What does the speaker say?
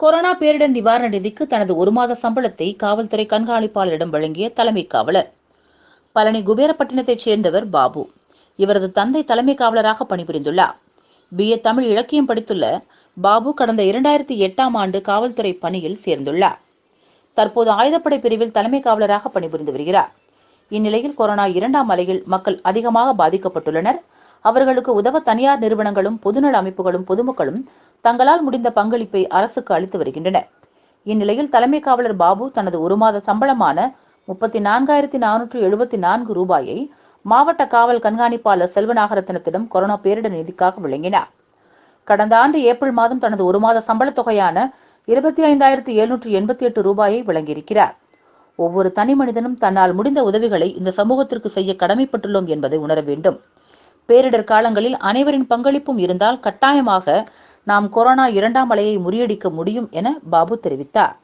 Corona பேரிடர் நிவாரண நிதிக்கு தனது ஒரு மாத சம்பளத்தை காவல்துறை கண்காணிப்பாளரிடம் வழங்கிய தலைமை காவலர். பழனி குபேரப்பட்டினத்தைச் சேர்ந்தவர் பாபு. இவரது தந்தை தலைமை காவலராக பணிபுரிந்துள்ளார். பிஏ தமிழ் இலக்கியம் படித்துள்ள பாபு கடந்த இரண்டாயிரத்தி எட்டாம் ஆண்டு காவல்துறை பணியில் சேர்ந்துள்ளார். தற்போது ஆயுதப்படை பிரிவில் தலைமை காவலராக பணிபுரிந்து வருகிறார். இந்நிலையில் கொரோனா இரண்டாம் அலையில் மக்கள் அதிகமாக பாதிக்கப்பட்டுள்ளனர். அவர்களுக்கு உதவ தனியார் நிறுவனங்களும் பொதுநல அமைப்புகளும் பொதுமக்களும் தங்களால் முடிந்த பங்களிப்பை அரசுக்கு அளித்து வருகின்றனர். இந்நிலையில் தலைமை காவலர் பாபு தனது ஒரு மாத சம்பளமான முப்பத்தி நான்காயிரத்தி நானூற்று எழுபத்தி நான்கு ரூபாயை மாவட்ட காவல் கண்காணிப்பாளர் செல்வநாகரத்னத்திடம் கொரோனா பேரிடர் நிதிக்காக வழங்கினார். கடந்த ஆண்டு ஏப்ரல் மாதம் தனது ஒரு மாத சம்பளத் தொகையான இருபத்தி ஐந்தாயிரத்தி எழுநூற்று எண்பத்தி எட்டு ரூபாயை வழங்கியிருக்கிறார். ஒவ்வொரு தனி மனிதனும் தன்னால் முடிந்த உதவிகளை இந்த சமூகத்திற்கு செய்ய கடமைப்பட்டுள்ளோம் என்பதை உணர வேண்டும். பேரிடர் காலங்களில் அனைவரின் பங்களிப்பும் இருந்தால் கட்டாயமாக நாம் கொரோனா இரண்டாம் அலையை முறியடிக்க முடியும் என பாபு தெரிவித்தார்.